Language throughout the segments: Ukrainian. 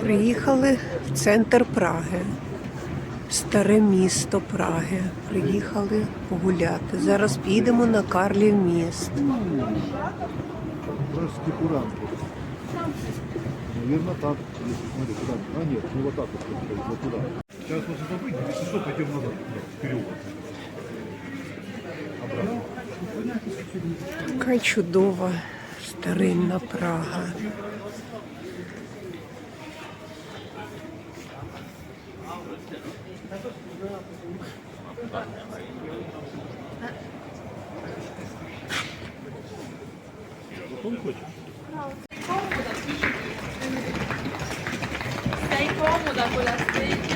Приїхали в центр Праги, старе місто Праги. Приїхали погуляти. Зараз підемо на Карлів міст. Пражский курант. Наверное, так. А нет, не вот так вот, туда. Сейчас вот сюда выйдем, если что, пойдем назад, туда, в переулок. Така чудова старинна Прага. Sei comoda con la sveglia?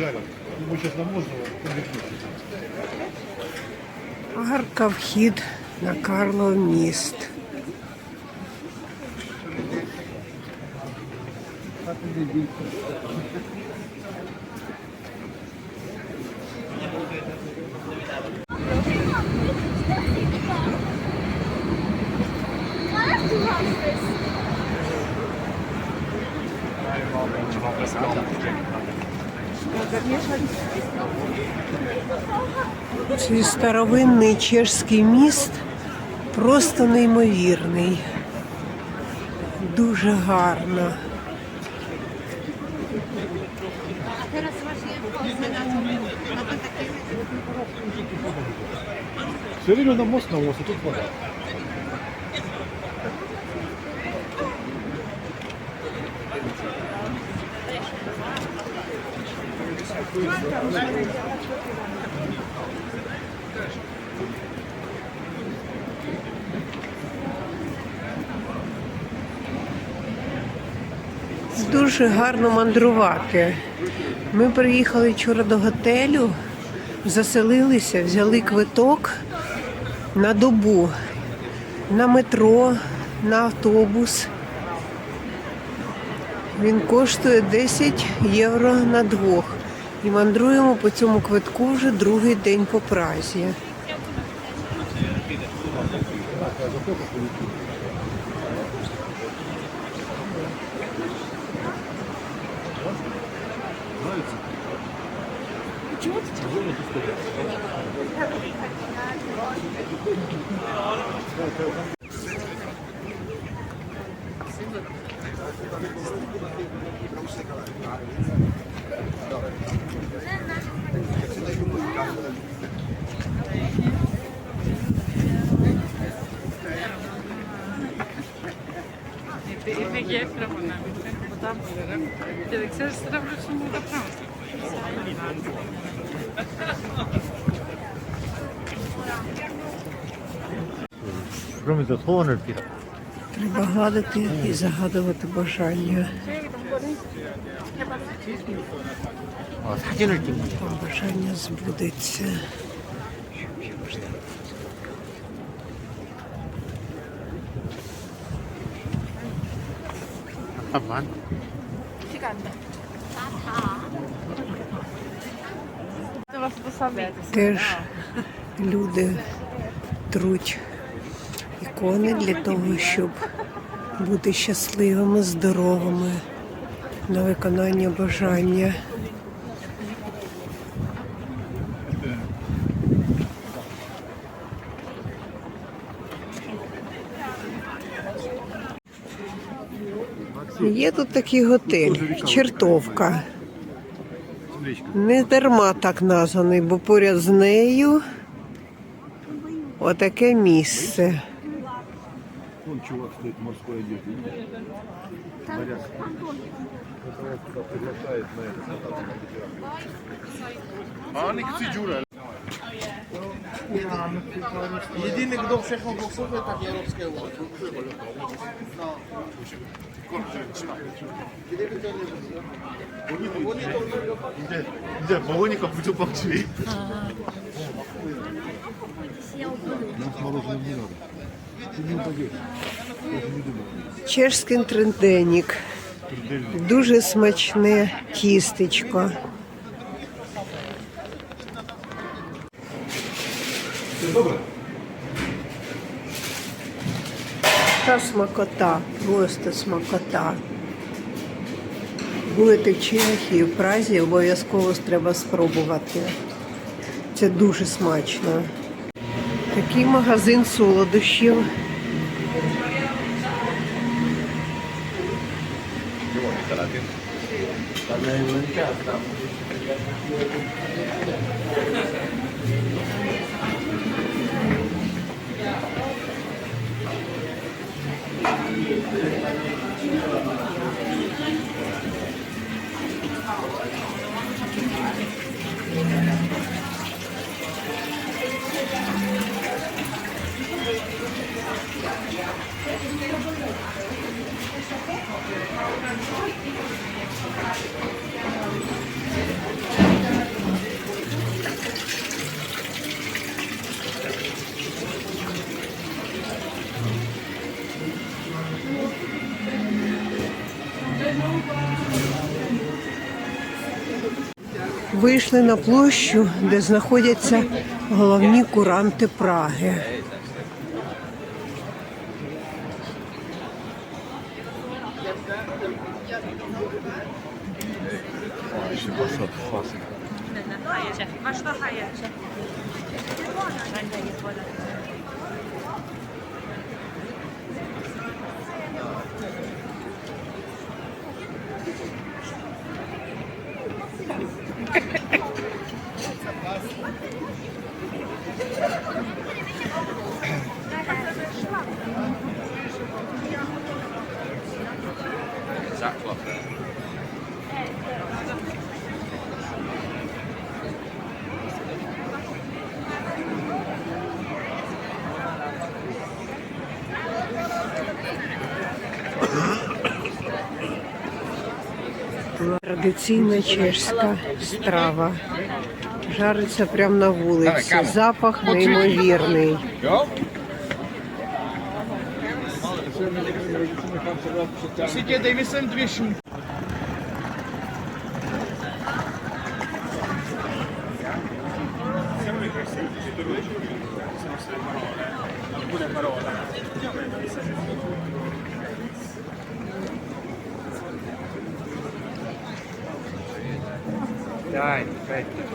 жарят. Ему сейчас на можно, Арка вхід на Карлов міст. Цей старовинний чешський міст просто неймовірний. Дуже гарно. Все время на мост, на мост, а тут вода. Дуже гарно мандрувати. Ми приїхали вчора до готелю, заселилися, взяли квиток на добу, на метро, на автобус. Він коштує 10 євро на двох. І мандруємо по цьому квитку вже другий день по Празі. Emek yer tarafından bitti. Buradan bulurum. Dedik sen sıra bulursun burada kalmasın. Room is at 400 feet. Треба гладити і загадувати бажання. 아, 사진을 찍는 거. Бажання збудеться. 잠깐만. Це вас посадити. Теж люди труть ікони для того, щоб бути щасливими, здоровими на виконання бажання. Є тут такий готель, чертовка. Не дарма так названий, бо поряд з нею отаке місце. Вон чувак стоит в морской одежде. видишь? Моряк. Это вас туда приглашает на это кататься на ветерах. Єдиний, хто в Чехословакії, так європейська влада. Где, где баллоника путем получили? Нам с мороженым не надо. Ты не упадешь. Даже не думай. Чешський тренденік. Дуже смачне тістечко. Та смакота, просто смакота. Будете в Чехії, в Празі, обов'язково треба спробувати. Це дуже смачно. Такий магазин солодощів. Вийшли на площу, де знаходяться головні куранти Праги. Masz to hajecie. Традиційна чешська страва. Жариться прямо на вулиці. Запах неймовірний. Сидіть, Aynen. Peki.